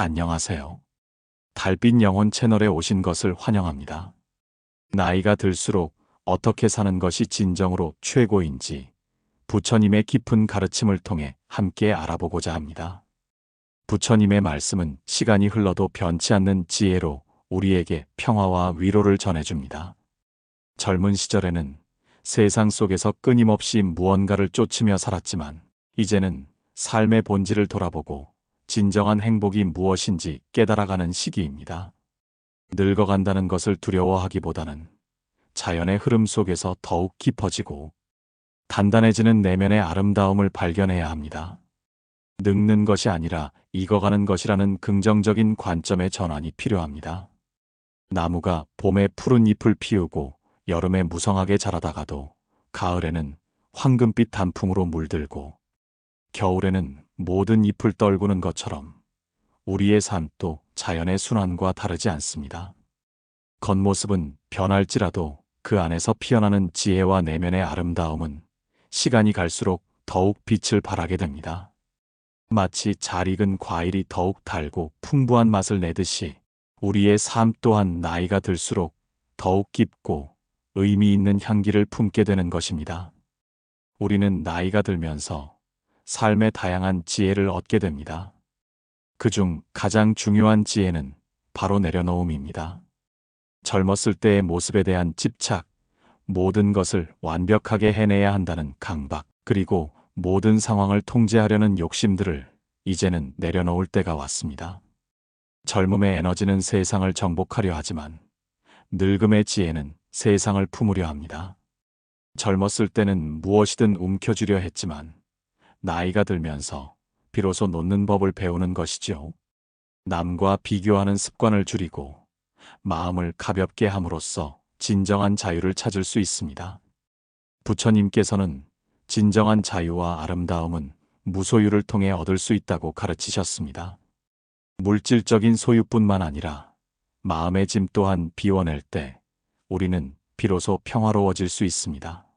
안녕하세요. 달빛 영혼 채널에 오신 것을 환영합니다. 나이가 들수록 어떻게 사는 것이 진정으로 최고인지 부처님의 깊은 가르침을 통해 함께 알아보고자 합니다. 부처님의 말씀은 시간이 흘러도 변치 않는 지혜로 우리에게 평화와 위로를 전해줍니다. 젊은 시절에는 세상 속에서 끊임없이 무언가를 쫓으며 살았지만 이제는 삶의 본질을 돌아보고 진정한 행복이 무엇인지 깨달아가는 시기입니다. 늙어간다는 것을 두려워하기보다는 자연의 흐름 속에서 더욱 깊어지고 단단해지는 내면의 아름다움을 발견해야 합니다. 늙는 것이 아니라 익어가는 것이라는 긍정적인 관점의 전환이 필요합니다. 나무가 봄에 푸른 잎을 피우고 여름에 무성하게 자라다가도 가을에는 황금빛 단풍으로 물들고 겨울에는 모든 잎을 떨구는 것처럼 우리의 삶도 자연의 순환과 다르지 않습니다. 겉모습은 변할지라도 그 안에서 피어나는 지혜와 내면의 아름다움은 시간이 갈수록 더욱 빛을 발하게 됩니다. 마치 잘 익은 과일이 더욱 달고 풍부한 맛을 내듯이 우리의 삶 또한 나이가 들수록 더욱 깊고 의미 있는 향기를 품게 되는 것입니다. 우리는 나이가 들면서 삶의 다양한 지혜를 얻게 됩니다. 그중 가장 중요한 지혜는 바로 내려놓음입니다. 젊었을 때의 모습에 대한 집착, 모든 것을 완벽하게 해내야 한다는 강박, 그리고 모든 상황을 통제하려는 욕심들을 이제는 내려놓을 때가 왔습니다. 젊음의 에너지는 세상을 정복하려 하지만 늙음의 지혜는 세상을 품으려 합니다. 젊었을 때는 무엇이든 움켜쥐려 했지만 나이가 들면서 비로소 놓는 법을 배우는 것이지요. 남과 비교하는 습관을 줄이고 마음을 가볍게 함으로써 진정한 자유를 찾을 수 있습니다. 부처님께서는 진정한 자유와 아름다움은 무소유를 통해 얻을 수 있다고 가르치셨습니다. 물질적인 소유뿐만 아니라 마음의 짐 또한 비워낼 때 우리는 비로소 평화로워질 수 있습니다.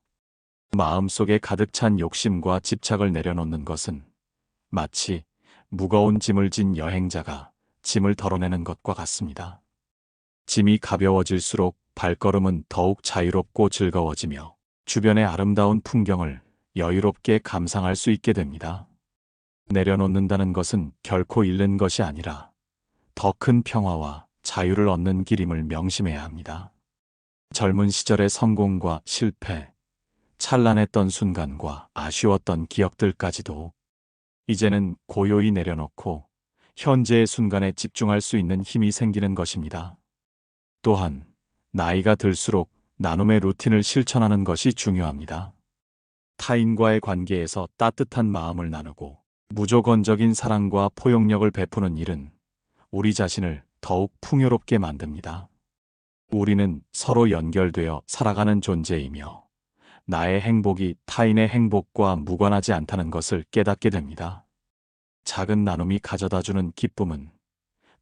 마음속에 가득 찬 욕심과 집착을 내려놓는 것은 마치 무거운 짐을 진 여행자가 짐을 덜어내는 것과 같습니다. 짐이 가벼워질수록 발걸음은 더욱 자유롭고 즐거워지며 주변의 아름다운 풍경을 여유롭게 감상할 수 있게 됩니다. 내려놓는다는 것은 결코 잃는 것이 아니라 더 큰 평화와 자유를 얻는 길임을 명심해야 합니다. 젊은 시절의 성공과 실패, 찬란했던 순간과 아쉬웠던 기억들까지도 이제는 고요히 내려놓고 현재의 순간에 집중할 수 있는 힘이 생기는 것입니다. 또한 나이가 들수록 나눔의 루틴을 실천하는 것이 중요합니다. 타인과의 관계에서 따뜻한 마음을 나누고 무조건적인 사랑과 포용력을 베푸는 일은 우리 자신을 더욱 풍요롭게 만듭니다. 우리는 서로 연결되어 살아가는 존재이며 나의 행복이 타인의 행복과 무관하지 않다는 것을 깨닫게 됩니다. 작은 나눔이 가져다주는 기쁨은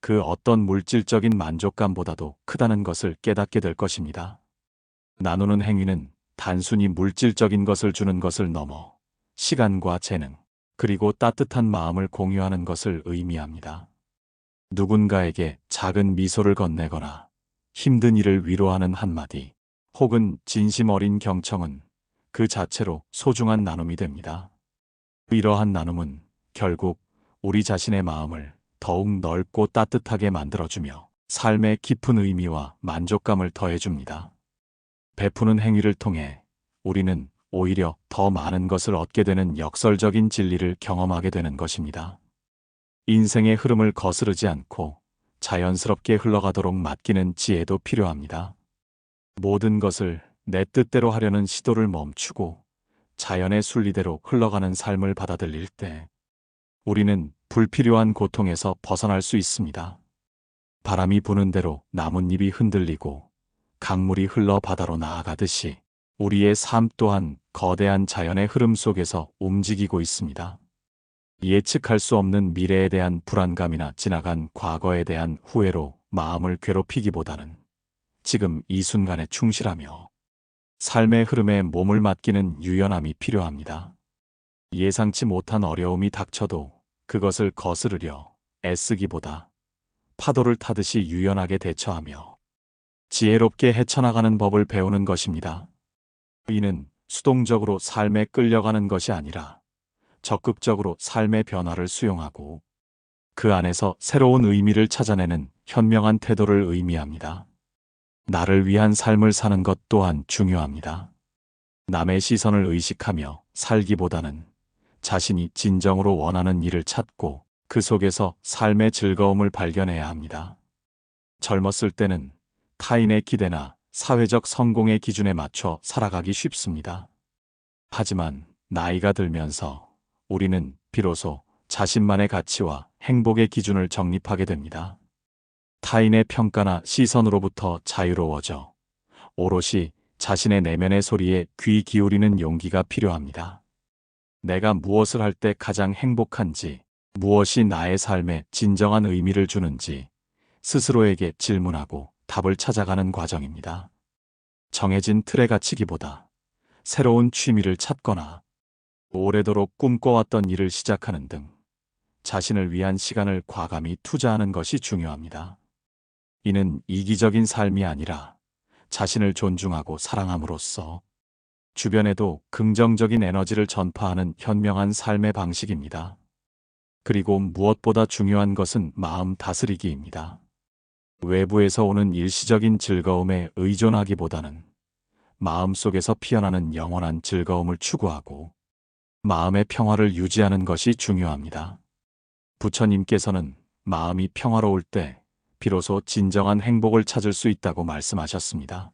그 어떤 물질적인 만족감보다도 크다는 것을 깨닫게 될 것입니다. 나누는 행위는 단순히 물질적인 것을 주는 것을 넘어 시간과 재능, 그리고 따뜻한 마음을 공유하는 것을 의미합니다. 누군가에게 작은 미소를 건네거나 힘든 일을 위로하는 한마디, 혹은 진심 어린 경청은 그 자체로 소중한 나눔이 됩니다. 이러한 나눔은 결국 우리 자신의 마음을 더욱 넓고 따뜻하게 만들어주며 삶의 깊은 의미와 만족감을 더해줍니다. 베푸는 행위를 통해 우리는 오히려 더 많은 것을 얻게 되는 역설적인 진리를 경험하게 되는 것입니다. 인생의 흐름을 거스르지 않고 자연스럽게 흘러가도록 맡기는 지혜도 필요합니다. 모든 것을 내 뜻대로 하려는 시도를 멈추고 자연의 순리대로 흘러가는 삶을 받아들일 때 우리는 불필요한 고통에서 벗어날 수 있습니다. 바람이 부는 대로 나뭇잎이 흔들리고 강물이 흘러 바다로 나아가듯이 우리의 삶 또한 거대한 자연의 흐름 속에서 움직이고 있습니다. 예측할 수 없는 미래에 대한 불안감이나 지나간 과거에 대한 후회로 마음을 괴롭히기보다는 지금 이 순간에 충실하며 삶의 흐름에 몸을 맡기는 유연함이 필요합니다. 예상치 못한 어려움이 닥쳐도 그것을 거스르려 애쓰기보다 파도를 타듯이 유연하게 대처하며 지혜롭게 헤쳐나가는 법을 배우는 것입니다. 이는 수동적으로 삶에 끌려가는 것이 아니라 적극적으로 삶의 변화를 수용하고 그 안에서 새로운 의미를 찾아내는 현명한 태도를 의미합니다. 나를 위한 삶을 사는 것 또한 중요합니다. 남의 시선을 의식하며 살기보다는 자신이 진정으로 원하는 일을 찾고 그 속에서 삶의 즐거움을 발견해야 합니다. 젊었을 때는 타인의 기대나 사회적 성공의 기준에 맞춰 살아가기 쉽습니다. 하지만 나이가 들면서 우리는 비로소 자신만의 가치와 행복의 기준을 정립하게 됩니다. 타인의 평가나 시선으로부터 자유로워져 오롯이 자신의 내면의 소리에 귀 기울이는 용기가 필요합니다. 내가 무엇을 할 때 가장 행복한지, 무엇이 나의 삶에 진정한 의미를 주는지 스스로에게 질문하고 답을 찾아가는 과정입니다. 정해진 틀에 갇히기보다 새로운 취미를 찾거나 오래도록 꿈꿔왔던 일을 시작하는 등 자신을 위한 시간을 과감히 투자하는 것이 중요합니다. 이는 이기적인 삶이 아니라 자신을 존중하고 사랑함으로써 주변에도 긍정적인 에너지를 전파하는 현명한 삶의 방식입니다. 그리고 무엇보다 중요한 것은 마음 다스리기입니다. 외부에서 오는 일시적인 즐거움에 의존하기보다는 마음속에서 피어나는 영원한 즐거움을 추구하고 마음의 평화를 유지하는 것이 중요합니다. 부처님께서는 마음이 평화로울 때 비로소 진정한 행복을 찾을 수 있다고 말씀하셨습니다.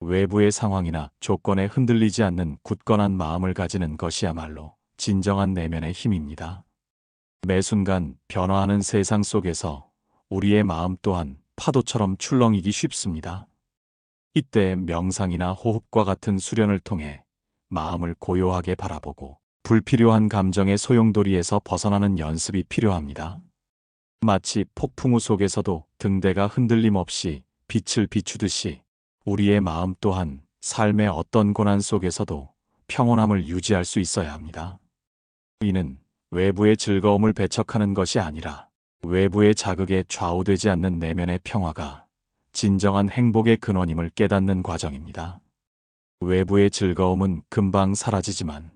외부의 상황이나 조건에 흔들리지 않는 굳건한 마음을 가지는 것이야말로 진정한 내면의 힘입니다. 매 순간 변화하는 세상 속에서 우리의 마음 또한 파도처럼 출렁이기 쉽습니다. 이때 명상이나 호흡과 같은 수련을 통해 마음을 고요하게 바라보고 불필요한 감정의 소용돌이에서 벗어나는 연습이 필요합니다. 마치 폭풍우 속에서도 등대가 흔들림 없이 빛을 비추듯이 우리의 마음 또한 삶의 어떤 고난 속에서도 평온함을 유지할 수 있어야 합니다. 이는 외부의 즐거움을 배척하는 것이 아니라 외부의 자극에 좌우되지 않는 내면의 평화가 진정한 행복의 근원임을 깨닫는 과정입니다. 외부의 즐거움은 금방 사라지지만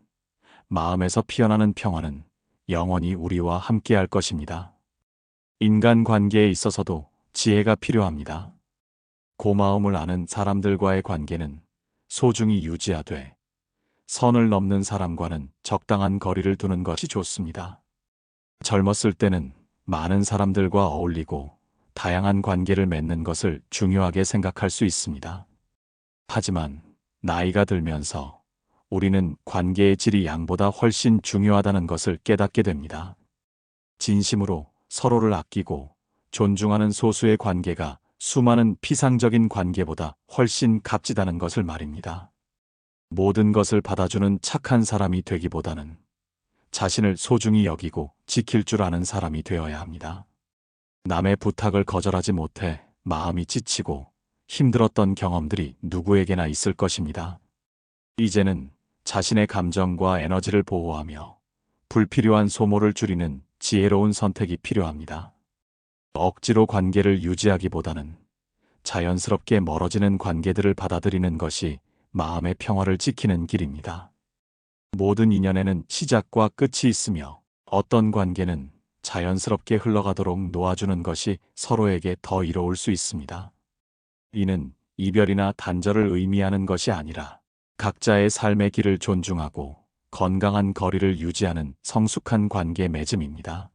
마음에서 피어나는 평화는 영원히 우리와 함께할 것입니다. 인간 관계에 있어서도 지혜가 필요합니다. 고마움을 아는 사람들과의 관계는 소중히 유지하되 선을 넘는 사람과는 적당한 거리를 두는 것이 좋습니다. 젊었을 때는 많은 사람들과 어울리고 다양한 관계를 맺는 것을 중요하게 생각할 수 있습니다. 하지만 나이가 들면서 우리는 관계의 질이 양보다 훨씬 중요하다는 것을 깨닫게 됩니다. 진심으로 서로를 아끼고 존중하는 소수의 관계가 수많은 피상적인 관계보다 훨씬 값지다는 것을 말입니다. 모든 것을 받아주는 착한 사람이 되기보다는 자신을 소중히 여기고 지킬 줄 아는 사람이 되어야 합니다. 남의 부탁을 거절하지 못해 마음이 지치고 힘들었던 경험들이 누구에게나 있을 것입니다. 이제는 자신의 감정과 에너지를 보호하며 불필요한 소모를 줄이는 지혜로운 선택이 필요합니다. 억지로 관계를 유지하기보다는 자연스럽게 멀어지는 관계들을 받아들이는 것이 마음의 평화를 지키는 길입니다. 모든 인연에는 시작과 끝이 있으며 어떤 관계는 자연스럽게 흘러가도록 놓아주는 것이 서로에게 더 이로울 수 있습니다. 이는 이별이나 단절을 의미하는 것이 아니라 각자의 삶의 길을 존중하고 건강한 거리를 유지하는 성숙한 관계 맺음입니다.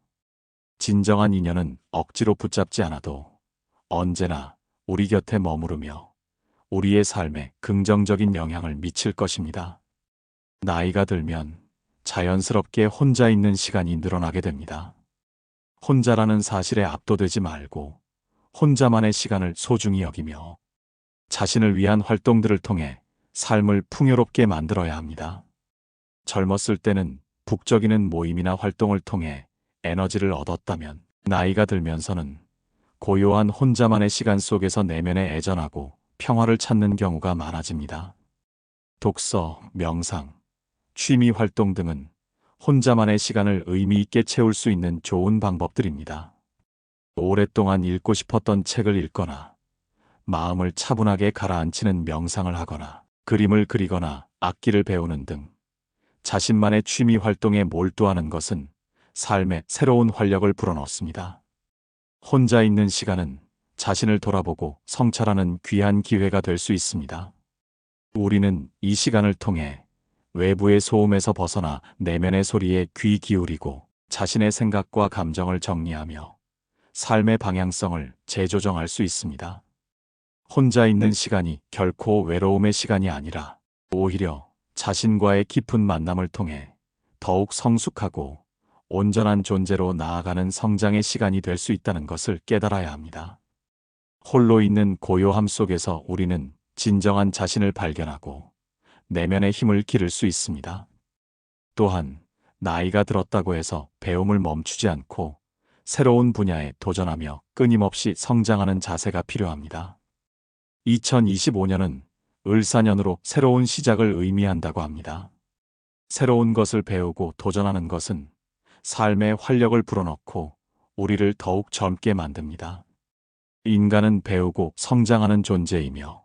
진정한 인연은 억지로 붙잡지 않아도 언제나 우리 곁에 머무르며 우리의 삶에 긍정적인 영향을 미칠 것입니다. 나이가 들면 자연스럽게 혼자 있는 시간이 늘어나게 됩니다. 혼자라는 사실에 압도되지 말고 혼자만의 시간을 소중히 여기며 자신을 위한 활동들을 통해 삶을 풍요롭게 만들어야 합니다. 젊었을 때는 북적이는 모임이나 활동을 통해 에너지를 얻었다면 나이가 들면서는 고요한 혼자만의 시간 속에서 내면에 애전하고 평화를 찾는 경우가 많아집니다. 독서, 명상, 취미 활동 등은 혼자만의 시간을 의미 있게 채울 수 있는 좋은 방법들입니다. 오랫동안 읽고 싶었던 책을 읽거나 마음을 차분하게 가라앉히는 명상을 하거나 그림을 그리거나 악기를 배우는 등 자신만의 취미 활동에 몰두하는 것은 삶에 새로운 활력을 불어넣습니다. 혼자 있는 시간은 자신을 돌아보고 성찰하는 귀한 기회가 될 수 있습니다. 우리는 이 시간을 통해 외부의 소음에서 벗어나 내면의 소리에 귀 기울이고 자신의 생각과 감정을 정리하며 삶의 방향성을 재조정할 수 있습니다. 혼자 있는 시간이 결코 외로움의 시간이 아니라 오히려 자신과의 깊은 만남을 통해 더욱 성숙하고 온전한 존재로 나아가는 성장의 시간이 될 수 있다는 것을 깨달아야 합니다. 홀로 있는 고요함 속에서 우리는 진정한 자신을 발견하고 내면의 힘을 기를 수 있습니다. 또한 나이가 들었다고 해서 배움을 멈추지 않고 새로운 분야에 도전하며 끊임없이 성장하는 자세가 필요합니다. 2025년은 을사년으로 새로운 시작을 의미한다고 합니다. 새로운 것을 배우고 도전하는 것은 삶에 활력을 불어넣고 우리를 더욱 젊게 만듭니다. 인간은 배우고 성장하는 존재이며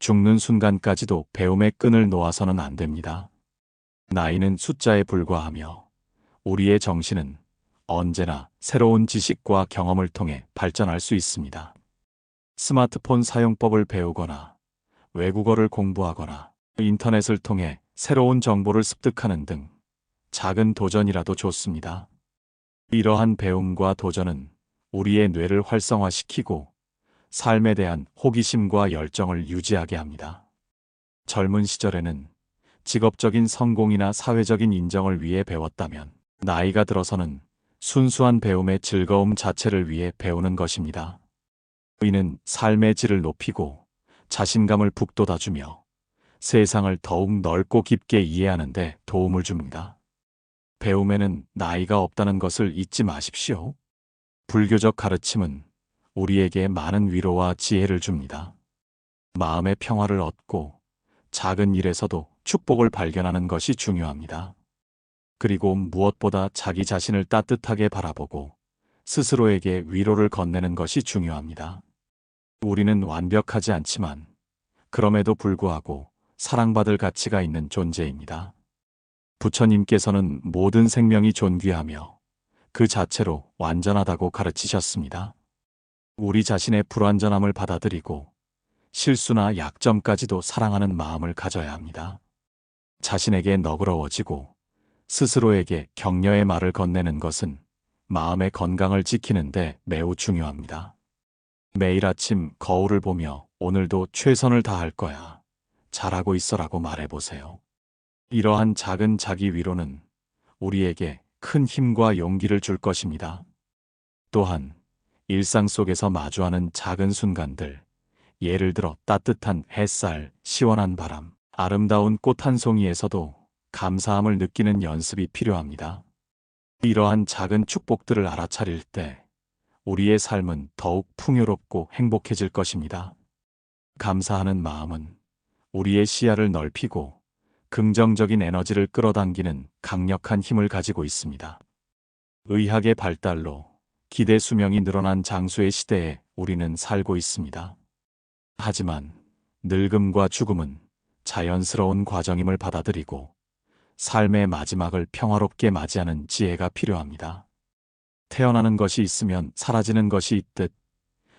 죽는 순간까지도 배움의 끈을 놓아서는 안 됩니다. 나이는 숫자에 불과하며 우리의 정신은 언제나 새로운 지식과 경험을 통해 발전할 수 있습니다. 스마트폰 사용법을 배우거나 외국어를 공부하거나 인터넷을 통해 새로운 정보를 습득하는 등 작은 도전이라도 좋습니다. 이러한 배움과 도전은 우리의 뇌를 활성화시키고 삶에 대한 호기심과 열정을 유지하게 합니다. 젊은 시절에는 직업적인 성공이나 사회적인 인정을 위해 배웠다면 나이가 들어서는 순수한 배움의 즐거움 자체를 위해 배우는 것입니다. 이는 삶의 질을 높이고 자신감을 북돋아주며 세상을 더욱 넓고 깊게 이해하는 데 도움을 줍니다. 배움에는 나이가 없다는 것을 잊지 마십시오. 불교적 가르침은 우리에게 많은 위로와 지혜를 줍니다. 마음의 평화를 얻고 작은 일에서도 축복을 발견하는 것이 중요합니다. 그리고 무엇보다 자기 자신을 따뜻하게 바라보고 스스로에게 위로를 건네는 것이 중요합니다. 우리는 완벽하지 않지만 그럼에도 불구하고 사랑받을 가치가 있는 존재입니다. 부처님께서는 모든 생명이 존귀하며 그 자체로 완전하다고 가르치셨습니다. 우리 자신의 불완전함을 받아들이고 실수나 약점까지도 사랑하는 마음을 가져야 합니다. 자신에게 너그러워지고 스스로에게 격려의 말을 건네는 것은 마음의 건강을 지키는데 매우 중요합니다. 매일 아침 거울을 보며 오늘도 최선을 다할 거야. 잘하고 있어라고 말해보세요. 이러한 작은 자기 위로는 우리에게 큰 힘과 용기를 줄 것입니다. 또한 일상 속에서 마주하는 작은 순간들, 예를 들어 따뜻한 햇살, 시원한 바람, 아름다운 꽃 한 송이에서도 감사함을 느끼는 연습이 필요합니다. 이러한 작은 축복들을 알아차릴 때 우리의 삶은 더욱 풍요롭고 행복해질 것입니다. 감사하는 마음은 우리의 시야를 넓히고 긍정적인 에너지를 끌어당기는 강력한 힘을 가지고 있습니다. 의학의 발달로 기대 수명이 늘어난 장수의 시대에 우리는 살고 있습니다. 하지만 늙음과 죽음은 자연스러운 과정임을 받아들이고 삶의 마지막을 평화롭게 맞이하는 지혜가 필요합니다. 태어나는 것이 있으면 사라지는 것이 있듯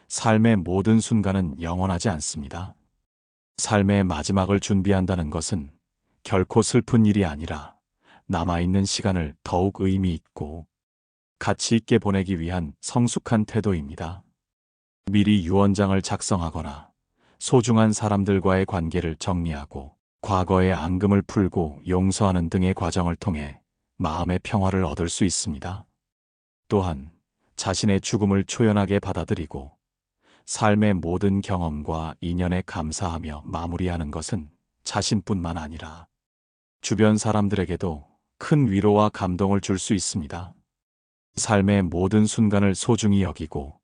삶의 모든 순간은 영원하지 않습니다. 삶의 마지막을 준비한다는 것은 결코 슬픈 일이 아니라 남아있는 시간을 더욱 의미 있고 가치 있게 보내기 위한 성숙한 태도입니다. 미리 유언장을 작성하거나 소중한 사람들과의 관계를 정리하고 과거의 앙금을 풀고 용서하는 등의 과정을 통해 마음의 평화를 얻을 수 있습니다. 또한 자신의 죽음을 초연하게 받아들이고 삶의 모든 경험과 인연에 감사하며 마무리하는 것은 자신뿐만 아니라 주변 사람들에게도 큰 위로와 감동을 줄 수 있습니다. 삶의 모든 순간을 소중히 여기고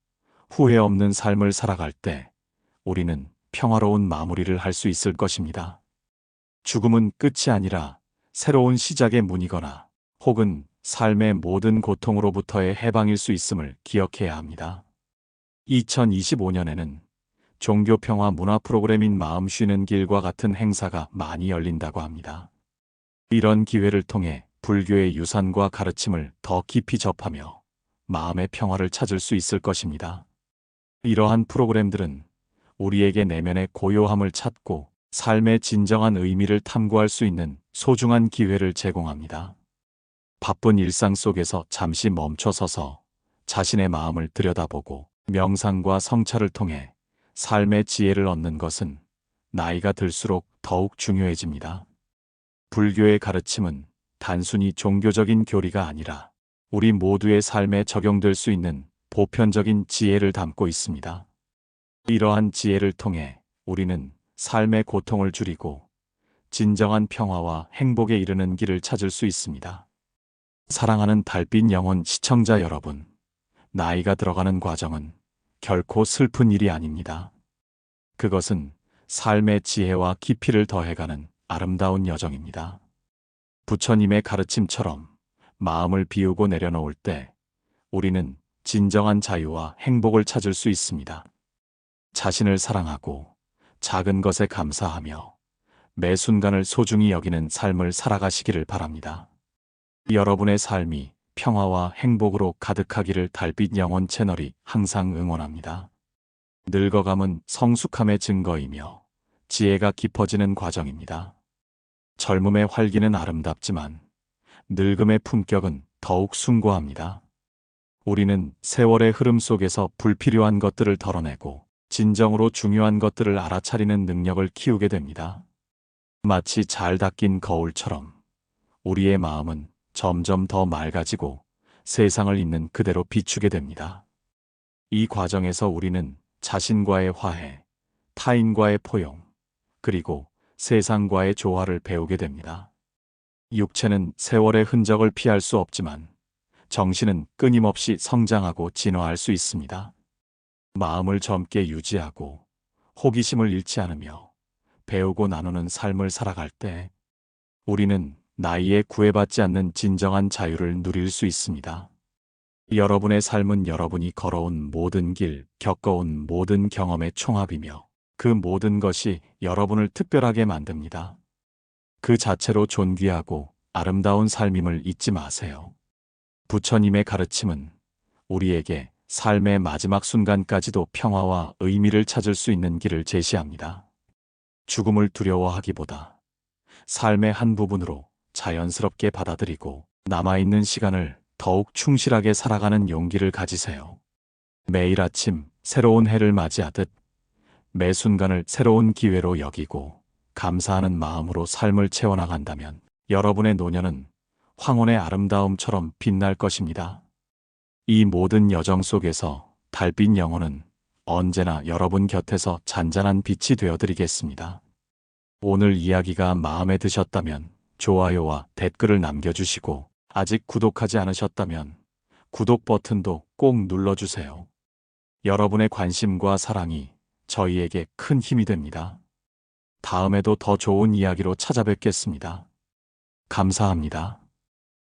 후회 없는 삶을 살아갈 때 우리는 평화로운 마무리를 할 수 있을 것입니다. 죽음은 끝이 아니라 새로운 시작의 문이거나 혹은 삶의 모든 고통으로부터의 해방일 수 있음을 기억해야 합니다. 2025년에는 종교 평화 문화 프로그램인 마음 쉬는 길과 같은 행사가 많이 열린다고 합니다. 이런 기회를 통해 불교의 유산과 가르침을 더 깊이 접하며 마음의 평화를 찾을 수 있을 것입니다. 이러한 프로그램들은 우리에게 내면의 고요함을 찾고 삶의 진정한 의미를 탐구할 수 있는 소중한 기회를 제공합니다. 바쁜 일상 속에서 잠시 멈춰서서 자신의 마음을 들여다보고 명상과 성찰을 통해 삶의 지혜를 얻는 것은 나이가 들수록 더욱 중요해집니다. 불교의 가르침은 단순히 종교적인 교리가 아니라 우리 모두의 삶에 적용될 수 있는 보편적인 지혜를 담고 있습니다. 이러한 지혜를 통해 우리는 삶의 고통을 줄이고 진정한 평화와 행복에 이르는 길을 찾을 수 있습니다. 사랑하는 달빛 영혼 시청자 여러분, 나이가 들어가는 과정은 결코 슬픈 일이 아닙니다. 그것은 삶의 지혜와 깊이를 더해가는 아름다운 여정입니다. 부처님의 가르침처럼 마음을 비우고 내려놓을 때 우리는 진정한 자유와 행복을 찾을 수 있습니다. 자신을 사랑하고 작은 것에 감사하며 매 순간을 소중히 여기는 삶을 살아가시기를 바랍니다. 여러분의 삶이 평화와 행복으로 가득하기를 달빛 영혼 채널이 항상 응원합니다. 늙어감은 성숙함의 증거이며 지혜가 깊어지는 과정입니다. 젊음의 활기는 아름답지만 늙음의 품격은 더욱 숭고합니다. 우리는 세월의 흐름 속에서 불필요한 것들을 덜어내고 진정으로 중요한 것들을 알아차리는 능력을 키우게 됩니다. 마치 잘 닦인 거울처럼 우리의 마음은 점점 더 맑아지고 세상을 있는 그대로 비추게 됩니다. 이 과정에서 우리는 자신과의 화해, 타인과의 포용, 그리고 세상과의 조화를 배우게 됩니다. 육체는 세월의 흔적을 피할 수 없지만 정신은 끊임없이 성장하고 진화할 수 있습니다. 마음을 젊게 유지하고 호기심을 잃지 않으며 배우고 나누는 삶을 살아갈 때 우리는 나이에 구애받지 않는 진정한 자유를 누릴 수 있습니다. 여러분의 삶은 여러분이 걸어온 모든 길, 겪어온 모든 경험의 총합이며 그 모든 것이 여러분을 특별하게 만듭니다. 그 자체로 존귀하고 아름다운 삶임을 잊지 마세요. 부처님의 가르침은 우리에게 삶의 마지막 순간까지도 평화와 의미를 찾을 수 있는 길을 제시합니다. 죽음을 두려워하기보다 삶의 한 부분으로 자연스럽게 받아들이고 남아있는 시간을 더욱 충실하게 살아가는 용기를 가지세요. 매일 아침 새로운 해를 맞이하듯 매 순간을 새로운 기회로 여기고 감사하는 마음으로 삶을 채워나간다면 여러분의 노년은 황혼의 아름다움처럼 빛날 것입니다. 이 모든 여정 속에서 달빛 영혼은 언제나 여러분 곁에서 잔잔한 빛이 되어드리겠습니다. 오늘 이야기가 마음에 드셨다면 좋아요와 댓글을 남겨주시고 아직 구독하지 않으셨다면 구독 버튼도 꼭 눌러주세요. 여러분의 관심과 사랑이 저희에게 큰 힘이 됩니다. 다음에도 더 좋은 이야기로 찾아뵙겠습니다. 감사합니다.